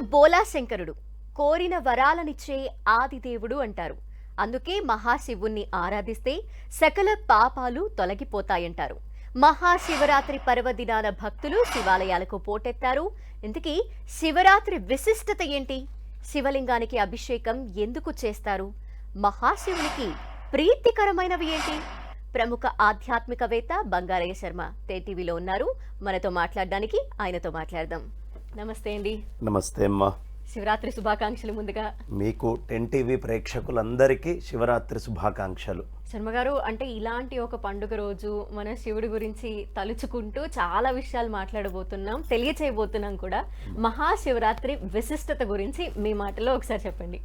బోలా శంకరుడు కోరిన వరాలనిచ్చే ఆదిదేవుడు అంటారు. అందుకే మహాశివుణ్ణి ఆరాధిస్తే సకల పాపాలు తొలగిపోతాయంటారు. మహాశివరాత్రి పర్వదినాన భక్తులు శివాలయాలకు పోటెత్తారు. ఇంతకీ శివరాత్రి విశిష్టత ఏంటి? శివలింగానికి అభిషేకం ఎందుకు చేస్తారు? మహాశివునికి ప్రీతికరమైనవి ఏంటి? ప్రముఖ ఆధ్యాత్మికవేత్త బంగారయ్య శర్మ టీవీలో ఉన్నారు. మనతో మాట్లాడడానికి ఆయనతో మాట్లాడదాం. నమస్తే అండి. నమస్తే అమ్మా. శివరాత్రి శుభాకాంక్షలు ముందుగా. మీకు టెన్ టీవీ ప్రేక్షకులందరికీ శివరాత్రి శుభాకాంక్షలు. శర్మ గారు అంటే ఇలాంటి ఒక పండుగ రోజు మన శివుడి గురించి తలుచుకుంటూ చాలా విషయాలు మాట్లాడబోతున్నాం తెలియచేయబోతున్నాం కూడా. మహాశివరాత్రి విశిష్టత గురించి మీ మాటలో ఒకసారి చెప్పండి.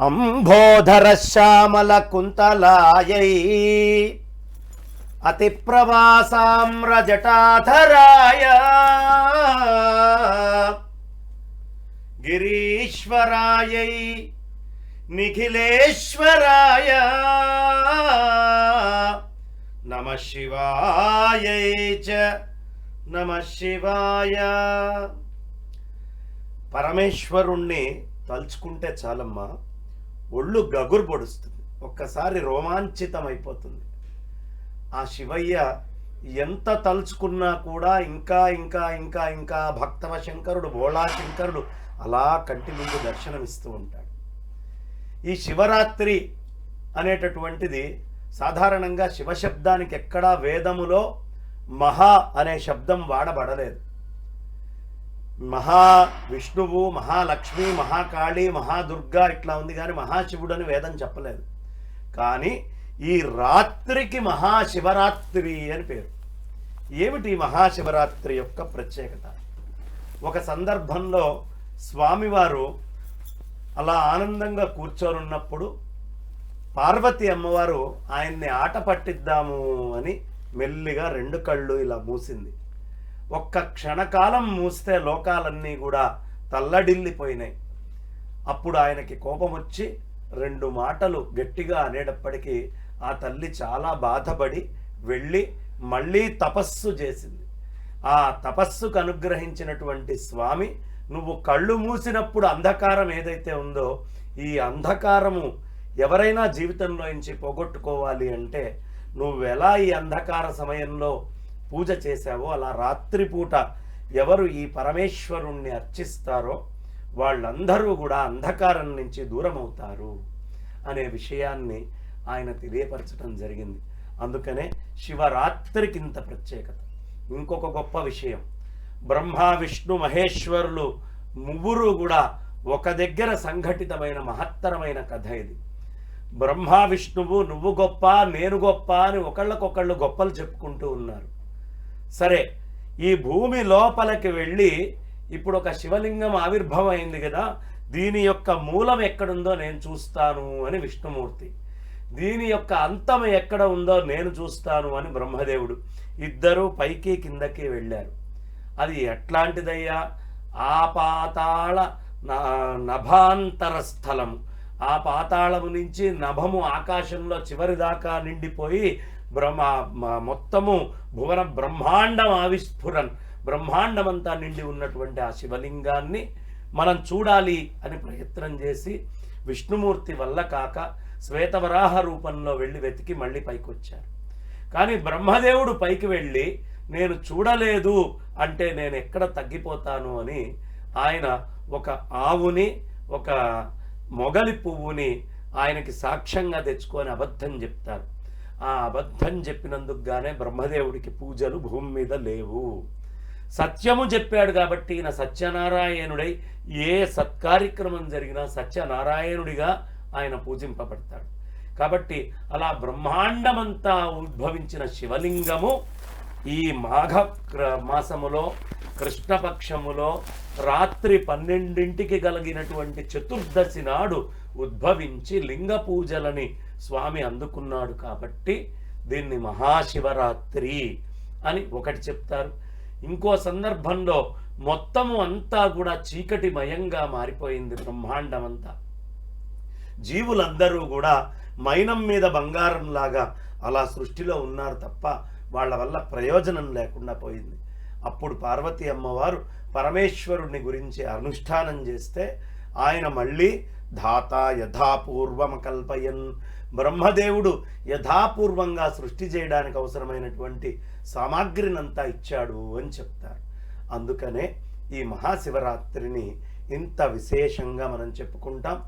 అంబోధర శ్యామల కుంతలాయై అతి జటాధరాయ గిరీశ్వరాయై నిఖిలేశ్వరాయ. నమ శివాయై చ నమ శివాయ. పరమేశ్వరుణ్ణి తలుచుకుంటే చాలమ్మా ఒళ్ళు గగురు పొడుస్తుంది ఒక్కసారి రోమాంచితం అయిపోతుంది ఆ శివయ్య ఎంత తలుచుకున్నా కూడా ఇంకా ఇంకా ఇంకా ఇంకా భక్తవ శంకరుడు భోళా శంకరుడు అలా కంటి ముందు దర్శనమిస్తూ ఉంటాడు. ఈ శివరాత్రి అనేటటువంటిది సాధారణంగా శివశబ్దానికి ఎక్కడా వేదములో మహా అనే శబ్దం వాడబడలేదు. మహా విష్ణువు మహాలక్ష్మి మహాకాళి మహాదుర్గా ఇట్లా ఉంది కానీ మహాశివుడు అని వేదం చెప్పలేదు. కానీ ఈ రాత్రికి మహాశివరాత్రి అని పేరు. ఏమిటి మహాశివరాత్రి యొక్క ప్రత్యేకత? ఒక సందర్భంలో స్వామివారు అలా ఆనందంగా కూర్చోనున్నప్పుడు పార్వతి అమ్మవారు ఆయన్ని ఆట పట్టిద్దాము అని మెల్లిగా రెండు కళ్ళు ఇలా మూసింది. ఒక్క క్షణకాలం మూస్తే లోకాలన్నీ కూడా తల్లడిల్లిపోయినాయి. అప్పుడు ఆయనకి కోపం వచ్చి రెండు మాటలు గట్టిగా అనేటప్పటికీ ఆ తల్లి చాలా బాధపడి వెళ్ళి మళ్ళీ తపస్సు చేసింది. ఆ తపస్సుకు అనుగ్రహించినటువంటి స్వామి నువ్వు కళ్ళు మూసినప్పుడు అంధకారం ఏదైతే ఉందో ఈ అంధకారము ఎవరైనా జీవితంలో నుంచి పోగొట్టుకోవాలి అంటే నువ్వు ఎలా ఈ అంధకార సమయంలో పూజ చేశావో అలా రాత్రిపూట ఎవరు ఈ పరమేశ్వరుణ్ణి అర్చిస్తారో వాళ్ళందరూ కూడా అంధకారం నుంచి దూరం అవుతారు అనే విషయాన్ని ఆయన తెలియపరచడం జరిగింది. అందుకనే శివరాత్రికి ఇంత ప్రత్యేకత. ఇంకొక గొప్ప విషయం. బ్రహ్మ విష్ణు మహేశ్వరులు ముగ్గురు కూడా ఒక దగ్గర సంఘటితమైన మహత్తరమైన కథ ఇది. బ్రహ్మ విష్ణువు నువ్వు గొప్ప నేను గొప్ప అని ఒకళ్ళకొకళ్ళు గొప్పలు చెప్పుకుంటూ ఉన్నారు. సరే ఈ భూమి లోపలికి వెళ్ళి ఇప్పుడు ఒక శివలింగం ఆవిర్భవం అయింది కదా దీని యొక్క మూలం ఎక్కడుందో నేను చూస్తాను అని విష్ణుమూర్తి దీని యొక్క అంతం ఎక్కడ ఉందో నేను చూస్తాను అని బ్రహ్మదేవుడు ఇద్దరు పైకి కిందకి వెళ్ళారు. అది ఎట్లాంటిదయ్యా? ఆ న- నభాంతర స్థలము ఆ పాతాళము నుంచి నభము ఆకాశంలో చివరి దాకా నిండిపోయి బ్రహ్మ మొత్తము భువన బ్రహ్మాండం ఆవిస్ఫురన్. బ్రహ్మాండమంతా నిండి ఉన్నటువంటి ఆ శివలింగాన్ని మనం చూడాలి అని ప్రయత్నం చేసి విష్ణుమూర్తి వల్ల కాక శ్వేతవరాహ రూపంలో వెళ్ళి వెతికి మళ్ళీ పైకి వచ్చారు కానీ బ్రహ్మదేవుడు పైకి వెళ్ళి నేను చూడలేదు అంటే నేను ఎక్కడ తగ్గిపోతాను అని ఆయన ఒక ఆవుని ఒక మొగలి పువ్వుని ఆయనకి సాక్ష్యంగా తెచ్చుకొని అబద్ధం చెప్తారు. ఆ అబద్ధం చెప్పినందుకు గానే బ్రహ్మదేవుడికి పూజలు భూమి మీద లేవు. సత్యము చెప్పాడు కాబట్టి ఈయన సత్యనారాయణుడై ఏ సత్కార్యక్రమం జరిగినా సత్యనారాయణుడిగా ఆయన పూజింపబడతాడు. కాబట్టి అలా బ్రహ్మాండమంతా ఉద్భవించిన శివలింగము ఈ మాఘ క్ర- మాసములో కృష్ణపక్షములో రాత్రి పన్నెండింటికి కలిగినటువంటి చతుర్దశి నాడు ఉద్భవించి లింగ పూజలని స్వామి అందుకున్నాడు కాబట్టి దీన్ని మహాశివరాత్రి అని ఒకటి చెప్తారు. ఇంకో సందర్భంలో మొత్తము అంతా కూడా చీకటిమయంగా మారిపోయింది బ్రహ్మాండమంతా. జీవులందరూ కూడా మైనం మీద బంగారం లాగా అలా సృష్టిలో ఉన్నారు తప్ప వాళ్ళ వల్ల ప్రయోజనం లేకుండా పోయింది. అప్పుడు పార్వతి అమ్మవారు పరమేశ్వరుని గురించి అనుష్ఠానం చేస్తే ఆయన మళ్ళీ ధాత యథాపూర్వం కల్పయన్. బ్రహ్మదేవుడు యథాపూర్వంగా సృష్టి చేయడానికి అవసరమైనటువంటి సామాగ్రినంతా ఇచ్చాడు అని చెప్తారు. అందుకనే ఈ మహాశివరాత్రిని ఇంత విశేషంగా మనం చెప్పుకుంటాం.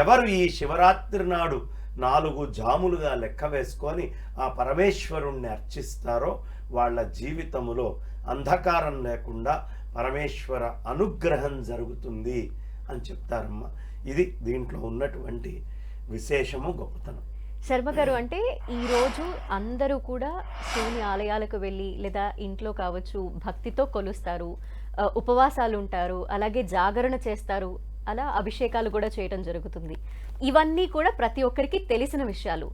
ఎవరు ఈ శివరాత్రి నాడు నాలుగు జాములుగా లెక్క వేసుకొని ఆ పరమేశ్వరుణ్ణి అర్చిస్తారో వాళ్ళ జీవితములో అంధకారం లేకుండా పరమేశ్వర అనుగ్రహం జరుగుతుంది అని చెప్తారమ్మ. ఇది దీంట్లో ఉన్నటువంటి విశేషము గొప్పతనం. శర్మ గారు అంటే ఈరోజు అందరూ కూడా శివుని ఆలయాలకు వెళ్ళి లేదా ఇంట్లో కావచ్చు భక్తితో కొలుస్తారు ఉపవాసాలు ఉంటారు అలాగే జాగరణ చేస్తారు. అలా అభిషేకాలు కూడా చేయడం జరుగుతుంది. ఇవన్నీ కూడా ప్రతి ఒక్కరికి తెలిసిన విషయాలు.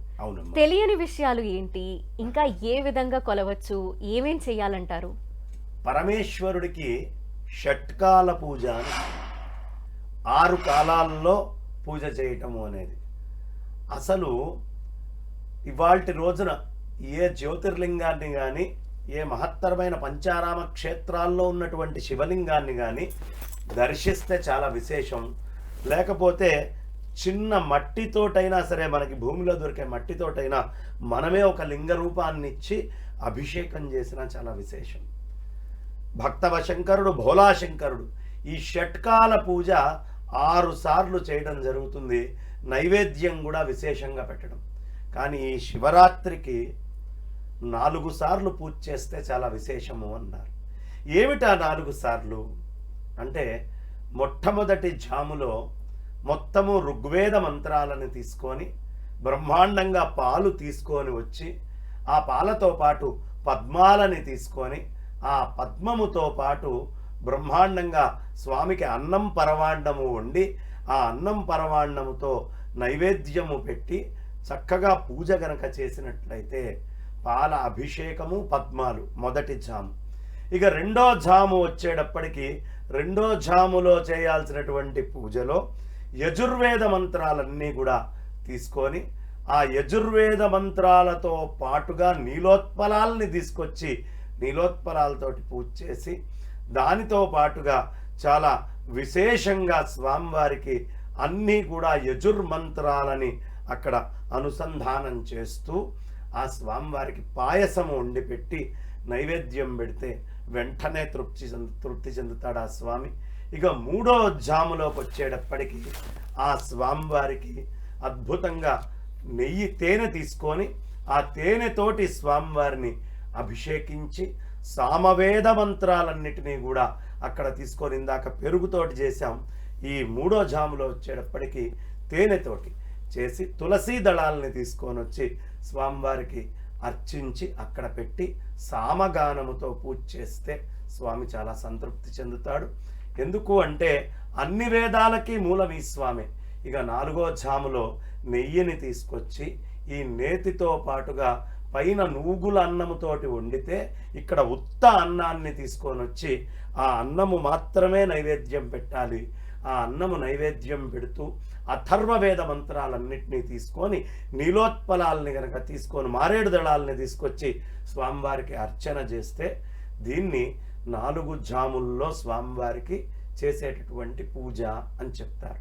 తెలియని విషయాలు ఏంటి? ఇంకా ఏ విధంగా కొలవచ్చు? ఏమేం చేయాలంటారు? పరమేశ్వరుడికి షట్కాల పూజ ఆరు కాలాల్లో పూజ చేయటము అనేది. అసలు ఇవాల్టి రోజున ఏ జ్యోతిర్లింగాన్ని కానీ ఏ మహత్తరమైన పంచారామ క్షేత్రాల్లో ఉన్నటువంటి శివలింగాన్ని కానీ దర్శిస్తే చాలా విశేషం. లేకపోతే చిన్న మట్టితోటైనా సరే మనకి భూమిలో దొరికే మట్టితోటైనా మనమే ఒక లింగ రూపాన్ని ఇచ్చి అభిషేకం చేసినా చాలా విశేషం. భక్తవ శంకరుడు భోలాశంకరుడు ఈ షట్కాల పూజ ఆరు సార్లు చేయడం జరుగుతుంది. నైవేద్యం కూడా విశేషంగా పెట్టడం. కానీ ఈ శివరాత్రికి నాలుగు సార్లు పూజ చేస్తే చాలా విశేషము అన్నారు. ఏమిటా నాలుగు సార్లు? అంటే మొట్టమొదటి జాములో మొత్తము ఋగ్వేద మంత్రాలను తీసుకొని బ్రహ్మాండంగా పాలు తీసుకొని వచ్చి ఆ పాలతో పాటు పద్మాలని తీసుకొని ఆ పద్మముతో పాటు బ్రహ్మాండంగా స్వామికి అన్నం పరవాండము వండి ఆ అన్నం పరవాండముతో నైవేద్యము పెట్టి చక్కగా పూజ గనక చేసినట్లయితే పాల అభిషేకము పద్మాలు. మొదటి జాము. ఇక రెండో జాము వచ్చేటప్పటికి రెండో జాములో చేయాల్సినటువంటి పూజలో యజుర్వేద మంత్రాలన్నీ కూడా తీసుకొని ఆ యజుర్వేద మంత్రాలతో పాటుగా నీలోత్పలాల్ని తీసుకొచ్చి నీలోత్పలాలతోటి పూజ చేసి దానితో పాటుగా చాలా విశేషంగా స్వామివారికి అన్నీ కూడా యజుర్మంత్రాలని అక్కడ అనుసంధానం చేస్తూ ఆ స్వామివారికి పాయసము వండి పెట్టి నైవేద్యం పెడితే వెంటనే తృప్తి చెందు తృప్తి చెందుతాడు ఆ స్వామి. ఇక మూడో జాములోకి వచ్చేటప్పటికి ఆ స్వామివారికి అద్భుతంగా నెయ్యి తేనె తీసుకొని ఆ తేనెతోటి స్వామివారిని అభిషేకించి సామవేద మంత్రాలన్నిటినీ కూడా అక్కడ తీసుకొని ఇందాక పెరుగుతోటి చేశాం. ఈ మూడో జాములో వచ్చేటప్పటికి తేనెతోటి చేసి తులసీ దళాలని తీసుకొని వచ్చి స్వామివారికి అర్చించి అక్కడ పెట్టి సామగానముతో పూజ చేస్తే స్వామి చాలా సంతృప్తి చెందుతాడు. ఎందుకు అంటే అన్ని వేదాలకి మూలం ఈ స్వామి. ఇక నాలుగో జాములో నెయ్యిని తీసుకొచ్చి ఈ నేతితో పాటుగా పైన నూగుల అన్నముతోటి వండితే ఇక్కడ ఉత్త అన్నాన్ని తీసుకొని వచ్చి ఆ అన్నము మాత్రమే నైవేద్యం పెట్టాలి. ఆ అన్నము నైవేద్యం పెడుతూ అథర్వవేద మంత్రాలన్నింటినీ తీసుకొని నీలోత్పలాల్ని కనుక తీసుకొని మారేడు దళాలని తీసుకొచ్చి స్వామివారికి అర్చన చేస్తే దీన్ని నాలుగు జాముల్లో స్వామివారికి చేసేటటువంటి పూజ అని చెప్తారు.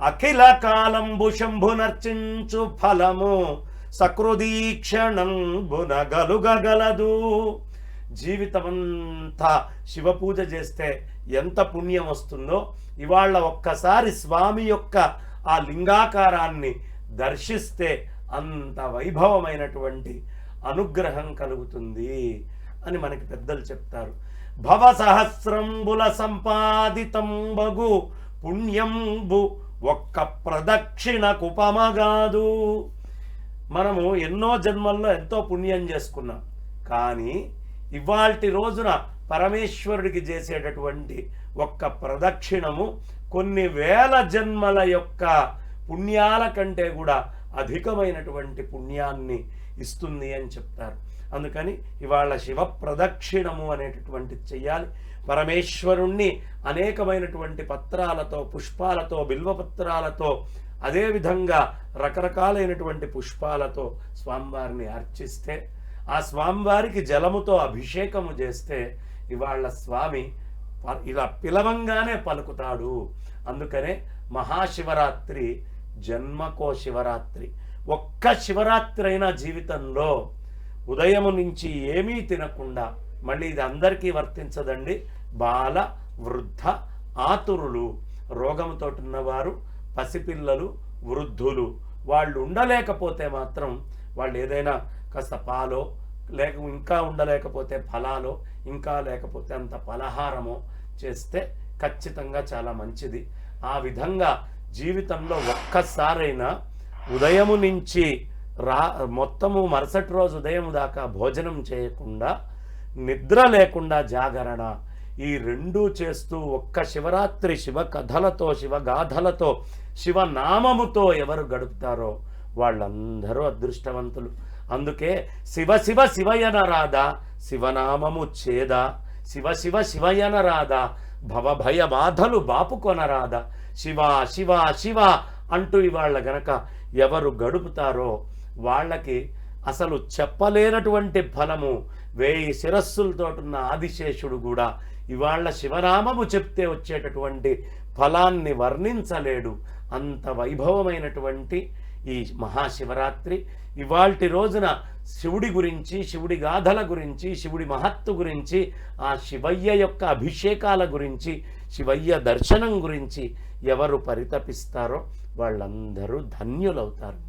అఖిల కాలంబు శంభునర్చించు ఫలము సకృదీక్షణం బునగలుగగలదు జీవితమంతా శివ పూజ చేస్తే ఎంత పుణ్యం వస్తుందో ఇవాళ ఒక్కసారి స్వామి యొక్క ఆ లింగాకారాన్ని దర్శిస్తే అంత వైభవమైనటువంటి అనుగ్రహం కలుగుతుంది అని మనకి పెద్దలు చెప్తారు. భవ సహస్రంబుల సంపాదితంబగు పుణ్యంబు ఒక్క ప్రదక్షిణ కుపమగాదు మనము ఎన్నో జన్మల్లో ఎంతో పుణ్యం చేసుకున్నాం. కానీ ఇవాల్టి రోజున పరమేశ్వరుడికి చేసేటటువంటి ఒక్క ప్రదక్షిణము కొన్ని వేల జన్మల యొక్క పుణ్యాల కంటే కూడా అధికమైనటువంటి పుణ్యాన్ని ఇస్తుంది అని చెప్తారు. అందుకని ఇవాళ శివ ప్రదక్షిణము అనేటటువంటిది చెయ్యాలి. పరమేశ్వరుణ్ణి అనేకమైనటువంటి పత్రాలతో పుష్పాలతో బిల్వపత్రాలతో అదేవిధంగా రకరకాలైనటువంటి పుష్పాలతో స్వామివారిని అర్చిస్తే ఆ స్వామివారికి జలముతో అభిషేకము చేస్తే ఇవాళ స్వామి ప- ఇలా పిలవంగానే పలుకుతాడు. అందుకనే మహాశివరాత్రి జన్మకో శివరాత్రి. ఒక్క శివరాత్రి అయినా జీవితంలో ఉదయము నుంచి ఏమీ తినకుండా మళ్ళీ ఇది అందరికీ వర్తించదండి. బాల వృద్ధ ఆతురులు రోగంతో ఉన్నవారు పసిపిల్లలు వృద్ధులు వాళ్ళు ఉండలేకపోతే మాత్రం వాళ్ళు ఏదైనా కాస్త పాలో లేక ఇంకా ఉండలేకపోతే ఫలాలో ఇంకా లేకపోతే అంత పలహారమో చేస్తే ఖచ్చితంగా చాలా మంచిది. ఆ విధంగా జీవితంలో ఒక్కసారైనా ఉదయము నుంచి రా మొత్తము మరుసటి రోజు ఉదయం దాకా భోజనం చేయకుండా నిద్ర లేకుండా జాగరణ. ఈ రెండూ చేస్తూ ఒక్క శివరాత్రి శివ కథలతో శివగాథలతో శివనామముతో ఎవరు గడుపుతారో వాళ్ళందరూ అదృష్టవంతులు. అందుకే శివ శివ శివయన రాధా శివనామము చేదా శివ శివ శివయన రాధా భవభయ బాధలు బాపుకొనరాదా శివ శివ శివ అంటూ ఇవాళ గనక ఎవరు గడుపుతారో వాళ్ళకి అసలు చెప్పలేనటువంటి ఫలము వేయి శిరస్సులతోటున్న ఆదిశేషుడు కూడా ఇవాళ శివనామము చెప్తే వచ్చేటటువంటి ఫలాన్ని వర్ణించలేడు. అంత వైభవమైనటువంటి ఈ మహాశివరాత్రి. ఇవాల్టి రోజున శివుడి గురించి శివుడి గాథల గురించి శివుడి మహత్తు గురించి ఆ శివయ్య యొక్క అభిషేకాల గురించి శివయ్య దర్శనం గురించి ఎవరు పరితపిస్తారో వాళ్ళందరూ ధన్యులవుతారు.